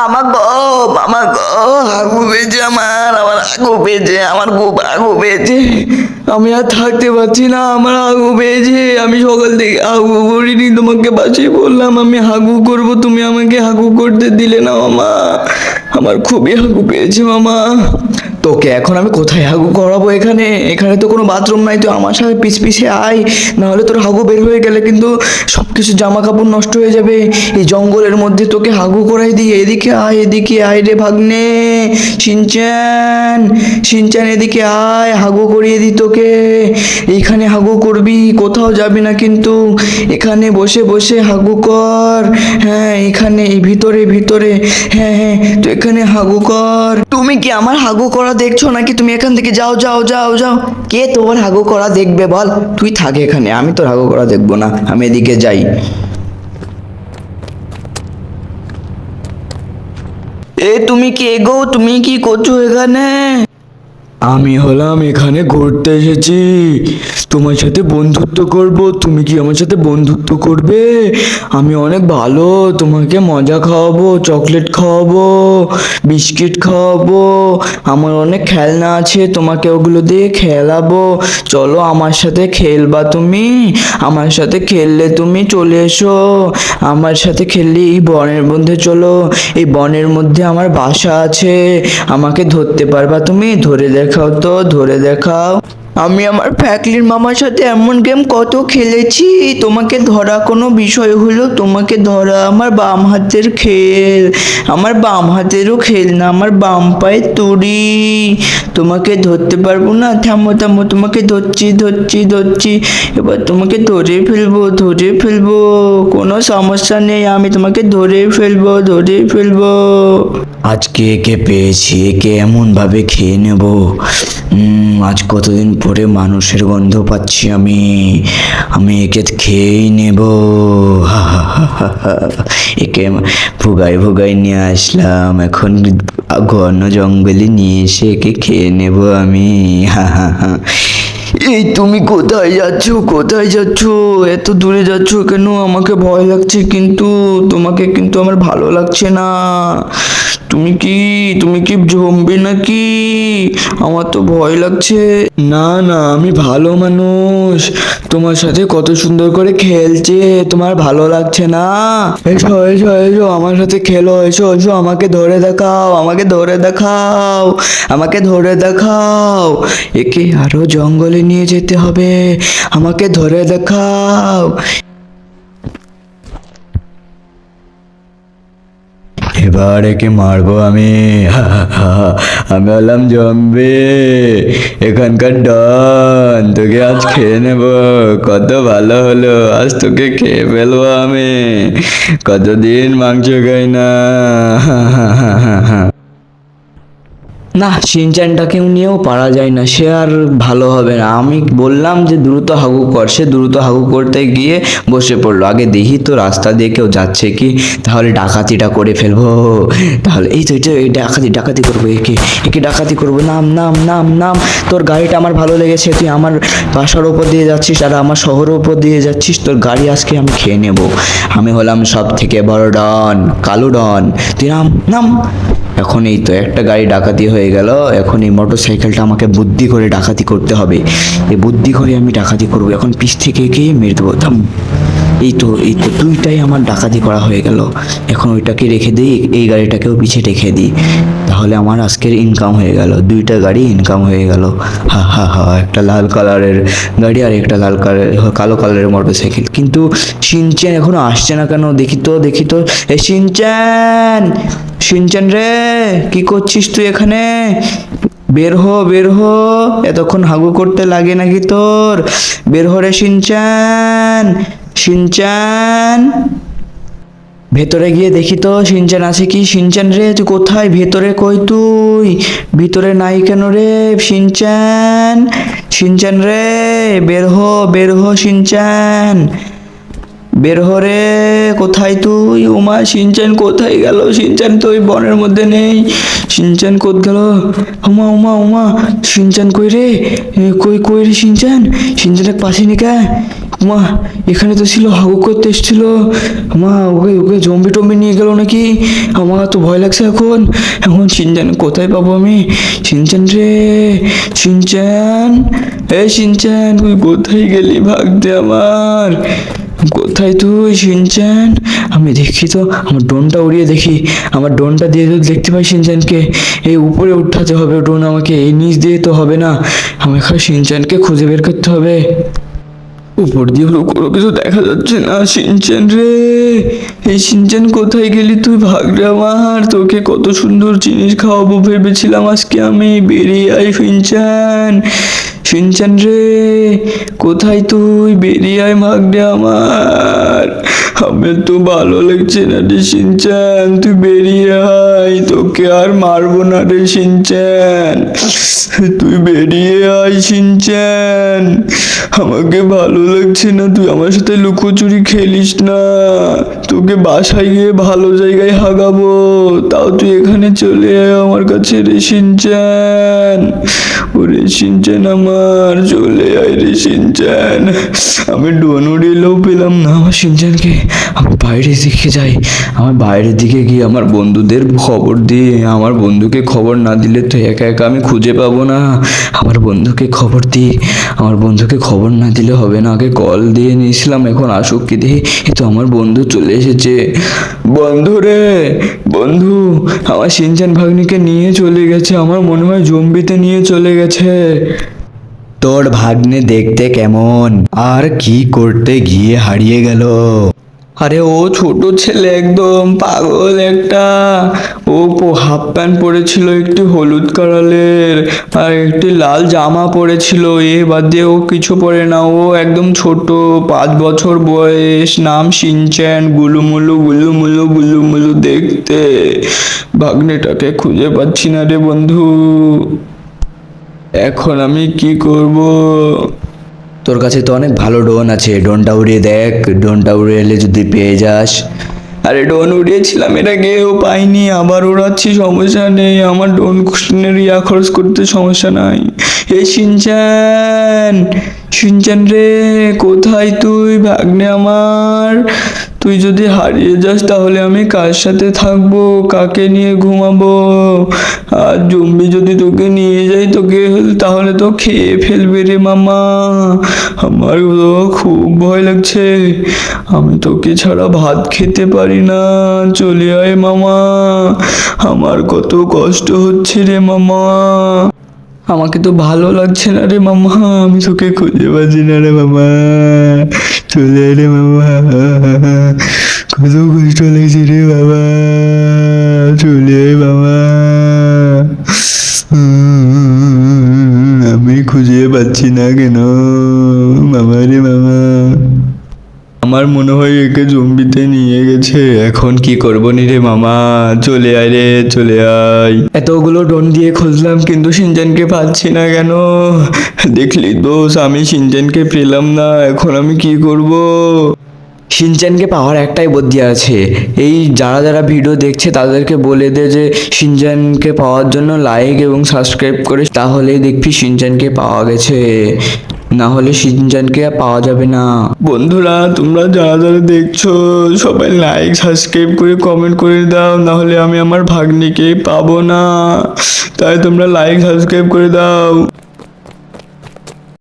মামা গো মামা গো, আগু বেজে আমার আমার আগু পেয়েছে আমার খুব আগু পেয়েছে আমি আর থাকতে পারছি না, আমার আগু পেয়েছে আমি সকাল থেকে হাগু করিনি, তোমাকে বাঁচিয়ে বললাম, আমি হাগু করব, তুমি আমাকে হাগু করতে দিলে না মামা। আমার খুবই হাগু পেয়েছে মামা। তোকে এখন আমি কোথায় হাগু করাবো এখানে? এখানে তো কোনো বাথরুম নাই, তুই আমার সাথে পিছ পিছে আয়। নাহলে তোর হাগু বের হয়ে গেলে কিন্তু সব কিছু জামা কাপড় নষ্ট হয়ে যাবে। এই জঙ্গলের মধ্যে তোকে হাগু করাই দিই এদিকে আয় এদিকে আয় রে ভাগ্নে। সিনচান সিনচান এদিকে আয়, হাগু করিয়ে দি তোকে। এইখানে হাগু করবি, কোথাও যাবি না কিন্তু। এখানে বসে বসে হাগু কর। হ্যাঁ এখানে, এই ভিতরে ভিতরে। হ্যাঁ হ্যাঁ তো এখানে হাগু কর। তুমি কি আমার হাগু করা দেখছ নাকি? তুমি এখান থেকে যাও যাও যাও যাও। কে তোমার হাগু করা দেখবে বল? তুই থাক এখানে, আমি তোর হাগু করা দেখব না, আমি এদিকে যাই। এ তুমি কে গো? তুমি কি করছ এখানে? আমি হলাম এখানে ঘুরতে এসেছি। তোমার সাথে বন্ধুত্ব করব, তুমি কি আমার সাথে বন্ধুত্ব করবে? আমি অনেক ভালো, তোমাকে মজা খাওয়াবো, চকলেট খাওয়াবো, বিস্কিট খাওয়াবো, আমার অনেক খেলনা আছে, তোমাকে ওগুলো দিয়ে খেলাবো। চলো আমার সাথে খেলবা তুমি, আমার সাথে খেললে তুমি চলে এসো। আমার সাথে খেললে এই বনের মধ্যে চলো, এই বনের মধ্যে আমার বাসা আছে। আমাকে ধরতে পারবা তুমি? ধরে দেখাও তো, ধরে দেখাও। আমি আমার ফ্যাকলির মামার সাথে এমন গেম কত খেলেছি, তোমাকে ধরা কোনো বিষয় হলো, তোমাকে ধরা আমার বাম হাতের খেল, আমার বাম হাতেরও খেল না, আমার বাম পায়ে তুড়ি, তোমাকে ধরতে পারব না, থামো থামো, তোমাকে ধরছি ধরছি ধরছি, এবার তোমাকে ধরে ফেলব ধরে ফেলব, কোনো সমস্যা নেই, আমি তোমাকে ধরে ফেলব ধরে ফেলব। আজকে একে পেয়েছি, একে এমনভাবে খেয়ে নেব আজ কতদিন পরে মানুষের গন্ধ পাচ্ছি আমি? আমি একে খেয়েই নেব। একে ভুগাই ভুগাই নিয়ে আসলাম। এখন ঘন জঙ্গলে নিয়ে এসে একে খেয়ে নেব আমি। হা হা হা। এই তুমি কোথায় যাচ্ছ? কোথায় যাচ্ছ? এত দূরে যাচ্ছ কেন? আমাকে ভয় লাগছে কিন্তু। তোমাকে কিন্তু আমার ভালো লাগছে না। তুমি কি তুমি কি জমবে নাকি? আমার তো ভয় লাগছে। না না, আমি ভালো মানুষ। তোমার সাথে কত সুন্দর করে খেলছে, তোমার ভালো লাগছে না? এসো এসো এসো, আমার সাথে খেলো, এসো এসো, আমাকে ধরে দেখাও, আমাকে ধরে দেখাও, আমাকে ধরে দেখাও। একে আরও জঙ্গলে নিয়ে যেতে হবে, আমাকে ধরে দেখাও। এবার একে মারবো আমি? আমি বললাম, জম্বি, এখানকার ডন, তোকে আজ খেয়ে নেব। কত ভালো হলো, আজ তোকে খেয়ে ফেলব আমি। কতদিন মাংস খাই না? না সিনচানটাকেও নিয়েও পারা যায় না, সে আর ভালো হবে না। আমি বললাম যে দ্রুত হাগু কর, সে দ্রুত হাগু করতে গিয়ে বসে পড়ল। আগে দেখি তো রাস্তা দিয়ে কেউ যাচ্ছে কি, তাহলে ডাকাতিটা করে ফেলব। তাহলে এই তো এটা ডাকাতি ডাকাতি করব একে একে ডাকাতি করব। নাম নাম নাম নাম, তোর গাড়িটা আমার ভালো লেগেছে, তুই আমার বাসার ওপর দিয়ে যাচ্ছিস আর আমার শহরের ওপর দিয়ে যাচ্ছিস, তোর গাড়ি আজকে আমি খেয়ে নেব। আমি হলাম সব থেকে বড় ডন, কালো ডন। তুই নাম নাম। এখন এই তো, একটা গাড়ি ডাকাতি হয়ে গেল। এখন এই মোটর সাইকেলটা আমাকে বুদ্ধি করে ডাকাতি করতে হবে। এই বুদ্ধি করে আমি ডাকাতি করব। এখন পিছ থেকে গিয়ে মেরে দেবো। থাম। এই তো এই তো দুইটাই আমার ডাকাতি করা হয়ে গেল। এখন ওইটাকে রেখে দিই, এই গাড়িটাকেও পিছিয়ে রেখে দিই। তাহলে আমার আজকের ইনকাম হয়ে গেল। দুইটা গাড়ি ইনকাম হয়ে গেল। হা হা হা, একটা লাল কালারের গাড়ি আর একটা লাল কালার, কালো কালারের মোটর সাইকেল কিন্তু সিনচ্যান এখনও আসছে না কেন? দেখি তো দেখি তো। এ সিনচ্যান! সিনচান রে, কি করছিস তুই এখানে? বের হো বের হো। এতক্ষণ হাগু করতে লাগে নাকি তোর? বের হো রে সিনচান সিনচান। ভেতরে গিয়ে দেখি তো সিনচান আছে কি? সিনচান রে, তুই কোথায়? ভেতরে কই তুই? ভিতরে নাই কেন রে সিনচান? সিনচান রে, বের হো বের হো সিনচান। বের হরে কোথায় তুই? উমা, সিনচান কোথায় গেল? সিনচান তো ওই বনের মধ্যে নেই। সিনচান কোথ গেল? উমা উমা উমা, সিনচান কই রে? কই কই রে সিনচান? সিনচানের পাশে নি কে? উমা, এখানে তো ছিল, হাগু করতে এসেছিল। মা ওকে ওকে জম্বি টম্বি নিয়ে গেল নাকি? আমার তো ভয় লাগছে এখন। এখন সিনচান কোথায় পাবো আমি? সিনচান রে, সিনচান। এ, সিনচান, তুই কোথায় গেলি ভাগ দে আমার? কোথায় তুই সিনচান আমি দেখি তো, আমার ড্রোনটা উড়িয়ে দেখি। আমার ড্রোনটা দিয়ে যদি দেখতে পাই সিনচানকে এই উপরে উঠাতে হবে ড্রোন আমাকে, এই নিচ দিয়ে তো হবে না। আমাকে সিনচানকে খুঁজে বের করতে হবে। উপর দিয়ে হলো কোনো কিছু দেখা যাচ্ছে না সিনচান রে। এই সিনচান কোথায় গেলি তুই? ভাগ রে আমার, তোকে কত সুন্দর জিনিস খাওয়াবো ভেবেছিলাম আজকে আমি। বেরিয়ে আই সিনচান সিনচান রে? কোথায় তুই? বেরিয়ে আয় আমার। আমার তো ভালো লাগছে না রে সিনচান তুই বেরিয়ে আয়, তোকে আর মারবো না রে সিনচান তুই বেরিয়ে আয় সিনচান আমাকে ভালো লাগছে না, তুই আমার সাথে লুকোচুরি খেলিস না। তোকে বাসায় গিয়ে ভালো জায়গায় হাগাবো। তাও তুই এখানে চলে আয় আমার কাছে রে সিনচান ওরে সিনচান আমার, চলে আয় রে সিনচান আমি ডোন উড়িলেও পেলাম না আমার সিনচানকে আমি বাইরের দিকে যাই। আমার বাইরের দিকে গিয়ে আমার বন্ধুদের খবর দিয়ে আমার বন্ধুকে খবর না দিলে তো একা একা আমি খুঁজে পাবো না। আমার বন্ধুকে খবর দিই। আমার বন্ধুকে খবর না দিলে হবে না। আগে কল দিয়ে নিয়েছিলাম, এখন আসুক কি দেখি এই তো আমার বন্ধু চলে এসেছে। বন্ধু রে, বন্ধু, আমার সিনচান ভাগ্নিকে নিয়ে চলে গেছে। আমার মনে হয় জম্বিতে নিয়ে চলে গেছে। তোর ভাগ্নে দেখতে কেমন? আর কি করতে গিয়ে হারিয়ে গেল? আরে ও ছোট ছেলে একদম, পাগল একটা। ও হাফ প্যান্ট পরেছিল একটি হলুদ কালারের, আর একটি লাল জামা পরেছিল। এ বাদ ও কিছু পরে না, ও একদম ছোট, পাঁচ বছর বয়স, নাম সিনচ্যান, গুলুমুলু গুলুমুলু গুলুমুলু দেখতে। ভাগ্নেটাকে খুঁজে পাচ্ছি না রে বন্ধু। এখন আমি কি করব? তোর কাছে তো অনেক ভালো ডোন আছে। ডোনটা উড়িয়ে দেখ। ডোনটা উড়িয়ে এলে যদি পেয়ে যাস। আরে ডোন উড়িয়েছিলাম, এটা গেও পাইনি আবার উড়াচ্ছি, সমস্যা নেই। আমার ডোন ইয়া খরচ করতে সমস্যা নাই। এই সিনচান সিনচান রে, কোথায় তুই ভাগ্নে আমার? তুই যদি হারিয়ে যাস তাহলে আমি কার সাথে থাকব? কাকে নিয়ে ঘুমাবো? আর জম্বি যদি তোকে নিয়ে যাই তোকে, তাহলে তো খেয়ে ফেলবে রে মামা। আমার খুব ভয় লাগছে। আমি তোকে ছাড়া ভাত খেতে পারি না। চলে আয় মামা। আমার কত কষ্ট হচ্ছে রে মামা। আমাকে তো ভালো লাগছে না রে মামা, আমি তোকে খুঁজে পাচ্ছি না রে মামা। চলে রে মামা। কত কষ্ট লাগছে রে বাবা। চলে বাবা। আমি খুঁজে পাচ্ছি না কেন। মামা রে মামা। আমার মনে হয় একে জম্বিতে নিয়ে গেছে। এখন কি করব নি রে মামা? চলে আয় রে, চলে আয়। এতগুলো ডোন দিয়ে খুঁজলাম, কিন্তু সিনজানকে পাচ্ছি না কেন? দেখলি দোষ আমি সিনজানকে পেলাম না, এখন আমি কি করব? সিনচানকে পাওয়ার একটাই বুদ্ধি আছে। এই যারা যারা ভিডিও দেখছে, তাদেরকে বলে দে যে সিনচানকে পাওয়ার জন্য লাইক এবং সাবস্ক্রাইব করে তাহলেই দেখবি সিনচানকে পাওয়া গেছে। না হলে সিনচানকে পাওয়া যাবে না। বন্ধুরা, তোমরা যারা যারা দেখছ, সবাই লাইক সাবস্ক্রাইব করে কমেন্ট করে দাও, না হলে আমি আমার ভাগ্নিকে পাবো না। তাই তোমরা লাইক সাবস্ক্রাইব করে দাও।